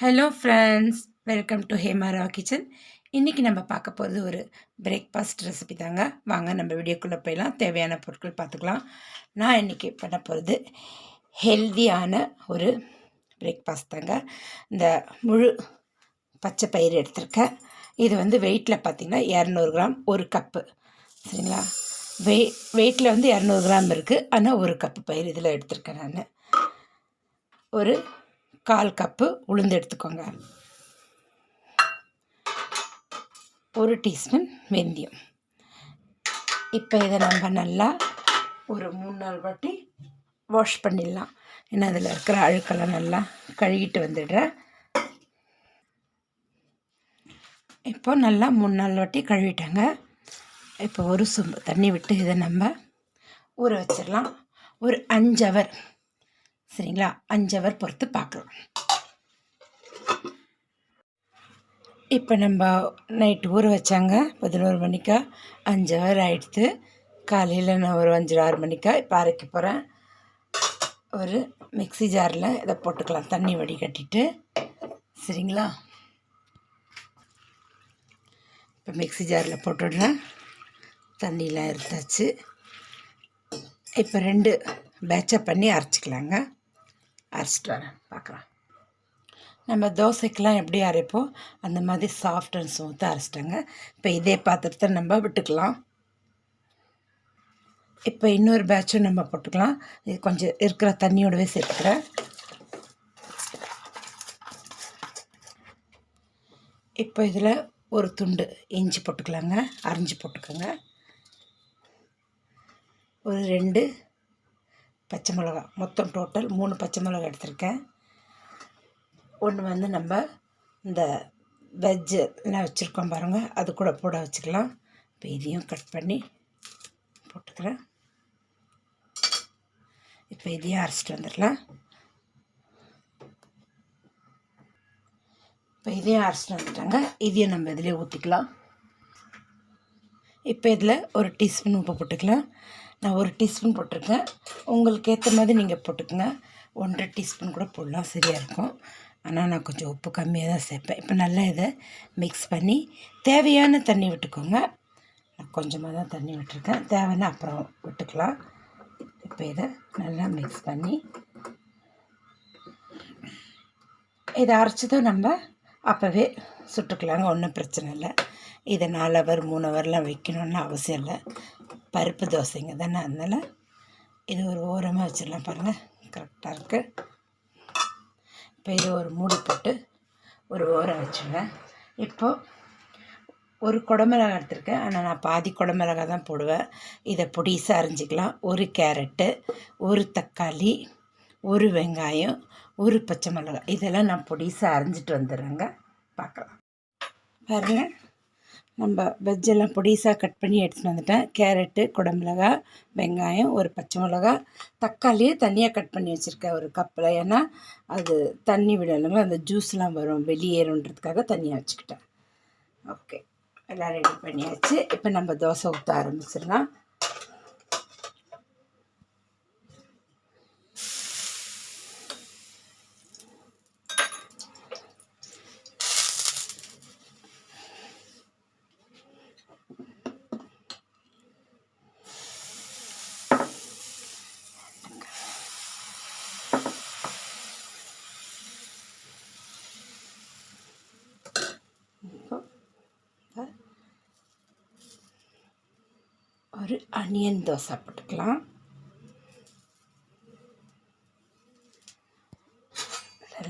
Hello friends welcome to Hemara kitchen இன்றைக்கி நம்ம பார்க்க போகிறது ஒரு பிரேக்ஃபாஸ்ட் ரெசிபி தாங்க. வாங்க நம்ம வீடியோக்குள்ளே போயலாம் தேவையான பொருட்கள் பார்த்துக்கலாம். நான் இன்றைக்கி பண்ண போகிறது ஹெல்தியான ஒரு பிரேக்ஃபாஸ்ட் தாங்க. இந்த முழு பச்சை பயிர் எடுத்திருக்கேன். இது வந்து வெயிட்டில் பார்த்திங்கன்னா இரநூறு கிராம் ஒரு கப்பு சரிங்களா? வெய் வெயிட்டில் வந்து இரநூறு கிராம் இருக்குது ஆனால் ஒரு கப்பு பயிர் இதில் எடுத்திருக்கேன் நான். ஒரு கால் கப்பு உளுந்து எடுத்துக்கோங்க. ஒரு டீஸ்பூன் வெந்தயம். இப்போ இதை நம்ம நல்லா ஒரு மூணு நாள் வாட்டி வாஷ் பண்ணிடலாம். ஏன்னா அதில் இருக்கிற அழுக்கெல்லாம் நல்லா கழுகிட்டு வந்துடுறேன் இப்போ நல்லா மூணு நாள் வாட்டி கழுவிட்டாங்க. இப்போ ஒரு சொம்பு தண்ணி விட்டு இதை நம்ம ஊற வச்சிடலாம். ஒரு அஞ்சு அவர் சரிங்களா? அஞ்சு பொறுத்து பார்க்கலாம். இப்போ நம்ம நைட்டு ஊற வச்சாங்க. பதினோரு மணிக்கா? அஞ்சு ஹவர் ஆகிடுது காலையில் நான் ஒரு அஞ்சு ஆறு மணிக்கா இப்போ அரைக்க போகிறேன் ஒரு மிக்சி ஜாரில் இதை போட்டுக்கலாம். தண்ணி வடிகட்டிட்டு சரிங்களா? இப்போ மிக்சி ஜாரில் போட்டுடுறேன் தண்ணியெலாம் எடுத்தாச்சு. இப்போ ரெண்டு பேட்சப் பண்ணி அரைச்சிக்கலாங்க. அரைச்சிட்டு வரேன். பார்க்கலாம். நம்ம தோசைக்கெலாம் எப்படி அரைப்போம்? அந்த மாதிரி சாஃப்ட் அண்ட் ஸ்மூத்தாக அரைச்சிட்டாங்க. இப்போ இதே பாத்திரத்தை நம்ம விட்டுக்கலாம். இப்போ இன்னொரு பேட்சும் நம்ம போட்டுக்கலாம். இது கொஞ்சம் இருக்கிற தண்ணியோடவே சேர்த்துக்கிறேன். இப்போ இதில் ஒரு துண்டு இஞ்சி போட்டுக்கலாங்க. அரைஞ்சி போட்டுக்கோங்க. ஒரு ரெண்டு பச்சை மிளகா. மொத்தம் டோட்டல் மூணு பச்சை மிளகா எடுத்திருக்கேன். ஒன்று வந்து நம்ம இந்த வெஜ்ஜு எல்லாம் வச்சுருக்கோம் பாருங்கள் அது கூட போட வச்சுக்கலாம். இப்போ இதையும் கட் பண்ணி போட்டுக்கிறேன். இப்போ இதையும் அரைச்சிட்டு வந்துடலாம். இப்போ இதையும் அரைச்சிட்டு வந்துட்டாங்க. இதையும் நம்ம இதிலே ஊற்றிக்கலாம் இப்போ இதில் ஒரு டீஸ்பூன் உப்பு போட்டுக்கலாம். நான் ஒரு டீஸ்பூன் போட்டிருக்கேன். உங்களுக்கு ஏற்ற மாதிரி நீங்கள் போட்டுக்கோங்க. ஒன்றரை டீஸ்பூன் கூட போடலாம் சரியாக இருக்கும். ஆனால் நான் கொஞ்சம் உப்பு கம்மியாக தான் சேர்ப்பேன். இப்போ நல்லா இதை மிக்ஸ் பண்ணி தேவையான தண்ணி விட்டுக்கோங்க. நான் கொஞ்சமாக தான் தண்ணி விட்டுருக்கேன். தேவைன்னா அப்புறம் விட்டுக்கலாம். இப்போ இதை நல்லா மிக்ஸ் பண்ணி இதை அரைச்சதும் நம்ம அப்போவே சுட்டுக்கலாங்க. ஒன்றும் பிரச்சனை இல்லை. இதை நாலு ஹவர் மூணு ஹவர்லாம் வைக்கணுன்னு அவசியம் இல்லை. பருப்பு தோசைங்க. தானே? அதனால் இது ஒரு ஓரமாக வச்சிடலாம் பாருங்கள் கரெக்டாக இருக்குது இப்போ இது ஒரு மூடி போட்டு ஒரு ஓரம் வச்சுருவேன் இப்போது ஒரு குடமிளகா எடுத்திருக்கேன். ஆனால் நான் பாதி குடமிளகா தான் போடுவேன். இதை பொடிசாக அரிஞ்சிக்கலாம். ஒரு கேரட்டு ஒரு தக்காளி ஒரு வெங்காயம் ஒரு பச்சை மிளகாய். இதெல்லாம் நான் பொடிசாக அரிஞ்சிட்டு வந்துடுறேங்க. பார்க்கலாம். பாருங்கள் நம்ம வெஜ்ஜெல்லாம் பொடிசாக கட் பண்ணி எடுத்துகிட்டு வந்துட்டேன். கேரட்டு குடமிளகா வெங்காயம் ஒரு பச்சை மிளகா. தக்காளியே தனியாக கட் பண்ணி வச்சுருக்கேன் ஒரு கப்பில் ஏன்னா அது தண்ணி விடலைங்க அந்த ஜூஸ்லாம் வரும். வெளியேறுன்றதுக்காக தனியாக வச்சுக்கிட்டேன். ஓகே எல்லாம் ரெடி பண்ணியாச்சு. இப்போ நம்ம தோசை ஊற்ற ஆரம்பிச்சிடலாம். ஒரு அனியன் தோசை போட்டுக்கலாம்.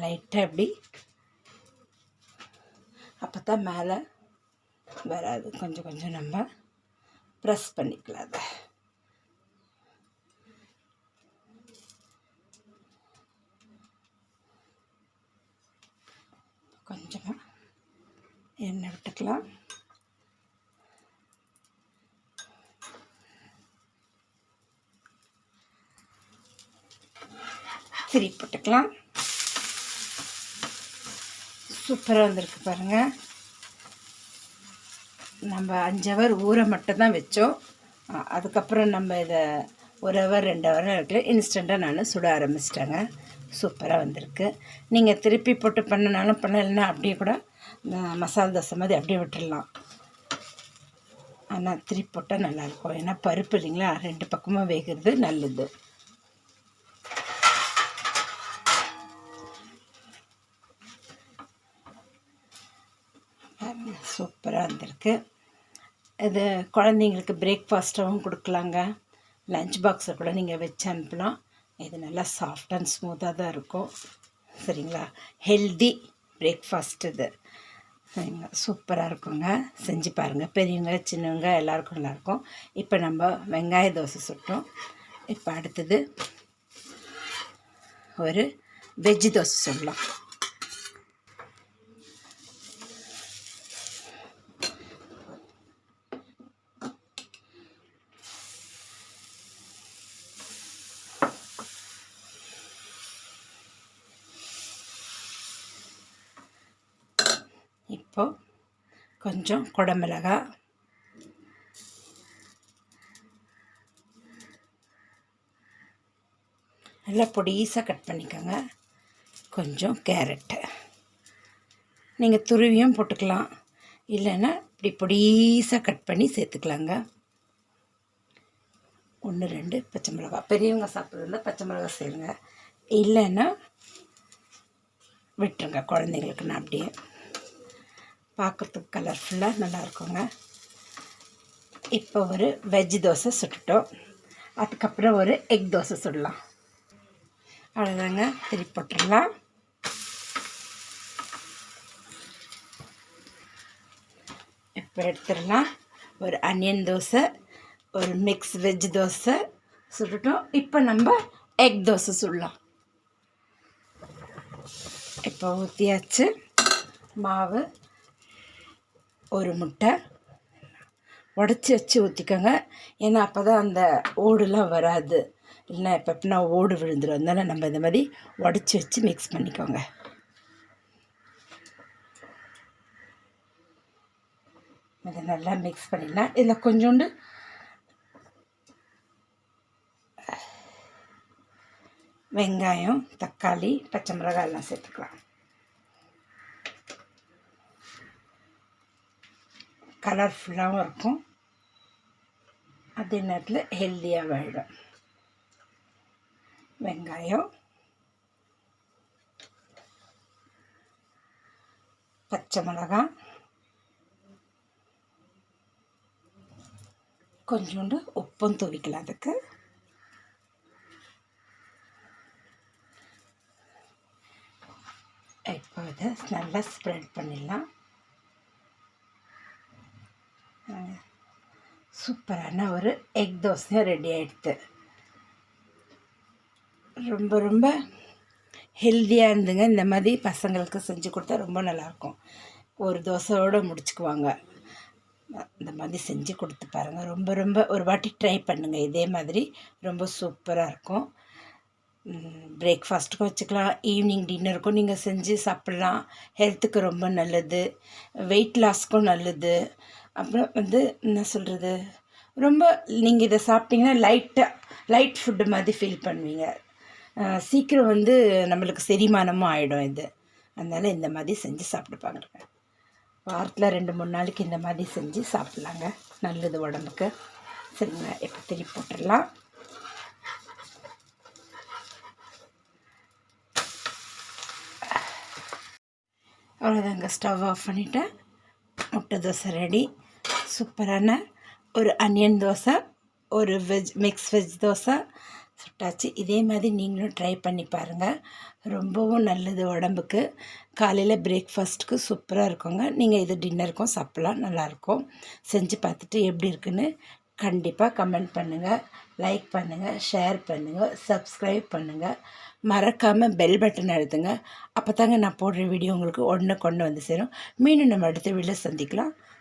லைட்டாக இப்படி அப்போ தான் மேலே வராது. கொஞ்சம் கொஞ்சம் நம்ம ப்ரெஸ் பண்ணிக்கலாம் அதை. கொஞ்சமாக எண்ணெய் விட்டுக்கலாம். திரி போட்டுக்கலாம். சூப்பராக வந்திருக்கு பாருங்கள் நம்ம அஞ்சு ஹவர் ஊற மட்டும் தான் வச்சோம் அதுக்கப்புறம் நம்ம இதை ஒரு ஹவர் ரெண்டு ஹவர் இருக்கிற இன்ஸ்டண்ட்டாக நான் சுட ஆரம்பிச்சிட்டேங்க. சூப்பராக வந்திருக்கு. நீங்கள் திருப்பி போட்டு பண்ணினாலும் பண்ணலைன்னா அப்படியே கூட மசாலா தோசை மாதிரி அப்படியே விட்டுடலாம் ஆனால் திருப்பி போட்டால் நல்லாயிருக்கும் ஏன்னா பருப்பு இல்லைங்களா? ரெண்டு பக்கமும் வேகிறது நல்லது. இருக்குது இது குழந்தைங்களுக்கு பிரேக்ஃபாஸ்ட்டாகவும் கொடுக்கலாங்க. லஞ்ச் பாக்ஸை கூட நீங்கள் வச்சு அனுப்பலாம். இது நல்லா சாஃப்ட் அண்ட் ஸ்மூத்தாக தான் இருக்கும். சரிங்களா? ஹெல்தி பிரேக்ஃபாஸ்ட் இது. சரிங்களா? சூப்பராக இருக்குங்க. செஞ்சு பாருங்கள் பெரியவங்க சின்னவங்க எல்லாருக்கும் நல்லாயிருக்கும். இப்போ நம்ம வெங்காய தோசை சுட்டோம். இப்போ அடுத்தது ஒரு வெஜ்ஜு தோசை சுடலாம். இப்போ கொஞ்சம் குடமிளகா. நல்லா பொடிசாக கட் பண்ணிக்கோங்க. கொஞ்சம் கேரட்டு. நீங்கள் துருவியும் போட்டுக்கலாம். இல்லைன்னா இப்படி பொடிசாக கட் பண்ணி சேர்த்துக்கலாங்க. ஒன்று ரெண்டு பச்சை மிளகா. பெரியவங்க சாப்பிட்றதுல பச்சை மிளகா சேருங்க. இல்லைன்னா விட்டுருங்க குழந்தைங்களுக்கு நான் அப்படியே. பார்க்குறதுக்கு கலர்ஃபுல்லாக நல்லாயிருக்குங்க. இப்போ ஒரு வெஜ் தோசை சுட்டுட்டோம். அதுக்கப்புறம் ஒரு எக் தோசை சுடலாம். அவ்வளோதாங்க திருப்பி போட்டுடலாம். இப்போ எடுத்துடலாம். ஒரு அனியன் தோசை ஒரு மிக்ஸ் வெஜ் தோசை சுட்டுட்டோம். இப்போ நம்ம எக் தோசை சுடலாம். இப்போ ஊற்றியாச்சு மாவு ஒரு முட்டை உடச்சி வச்சு ஊற்றிக்கோங்க ஏன்னா அப்போ தான் அந்த ஓடுலாம் வராது. இல்லைன்னா இப்போ எப்படின்னா ஓடு விழுந்துடும் அதனால் நம்ம இந்த மாதிரி உடச்சி வச்சு மிக்ஸ் பண்ணிக்கோங்க. இதை நல்லா மிக்ஸ் பண்ணிடலாம். இதில் கொஞ்சோண்டு வெங்காயம் தக்காளி பச்சை மிளகாய் எல்லாம் சேர்த்துக்கலாம். கலர்ஃபுல்லாகவும் இருக்கும். அதே நேரத்தில் ஹெல்த்தியாக ஆகிடும் வெங்காயம். பச்சை மிளகாய் கொஞ்சோண்டு உப்பும் துவிக்கலாம் அதுக்கு. இப்போ இதை நல்லா ஸ்ப்ரெட் பண்ணிடலாம். சூப்பரான ஒரு எக் தோசையும் ரெடி ஆகிடுது ரொம்ப ரொம்ப ஹெல்த்தியாக இருந்துங்க. இந்த மாதிரி பசங்களுக்கு செஞ்சு கொடுத்தா ரொம்ப நல்லாயிருக்கும். ஒரு தோசையோடு முடிச்சுக்குவாங்க. இந்த மாதிரி செஞ்சு கொடுத்து பாருங்கள் ரொம்ப ரொம்ப ஒரு வாட்டி ட்ரை பண்ணுங்கள் இதே மாதிரி ரொம்ப சூப்பராக இருக்கும். பிரேக்ஃபாஸ்ட்டுக்கும் வச்சுக்கலாம். ஈவினிங் டின்னருக்கும் நீங்கள் செஞ்சு சாப்பிட்லாம். ஹெல்த்துக்கு ரொம்ப நல்லது. வெயிட் லாஸ்க்கும் நல்லது. அப்புறம் வந்து என்ன சொல்கிறது ரொம்ப நீங்கள் இதை சாப்பிட்டிங்கன்னா லைட்டாக லைட் ஃபுட்டு மாதிரி ஃபீல் பண்ணுவீங்க. சீக்கிரம் வந்து நம்மளுக்கு செரிமானமும் ஆகிடும் இது. அதனால் இந்த மாதிரி செஞ்சு சாப்பிடுப்பாங்க வாரத்தில் ரெண்டு மூணு நாளைக்கு இந்த மாதிரி செஞ்சு சாப்பிட்லாங்க. நல்லது உடம்புக்கு. சரிங்களா? இப்போ திருப்பி போட்டுடலாம். அவ்வளோதாங்க ஸ்டவ் ஆஃப் பண்ணிவிட்டேன் முட்டை தோசை ரெடி. சூப்பரான ஒரு அனியன் தோசை ஒரு வெஜ் மிக்ஸ் வெஜ் தோசை சுட்டாச்சு. இதே மாதிரி நீங்களும் ட்ரை பண்ணி பாருங்கள் ரொம்பவும் நல்லது உடம்புக்கு. காலையில் பிரேக்ஃபாஸ்ட்டுக்கு சூப்பராக இருக்குங்க. நீங்கள் இது டின்னருக்கும் சாப்பிட்லாம் நல்லாயிருக்கும் செஞ்சு பார்த்துட்டு எப்படி இருக்குன்னு கண்டிப்பாக கமெண்ட் பண்ணுங்கள் லைக் பண்ணுங்கள் ஷேர் பண்ணுங்கள் சப்ஸ்கிரைப் பண்ணுங்கள் மறக்காமல் பெல் பட்டன் அழுத்துங்க. அப்போ தாங்க நான் போடுற வீடியோ உங்களுக்கு ஒன்று கொண்டு வந்து சேரும். மீண்டும் நம்ம அடுத்த வீடியோ சந்திக்கலாம்.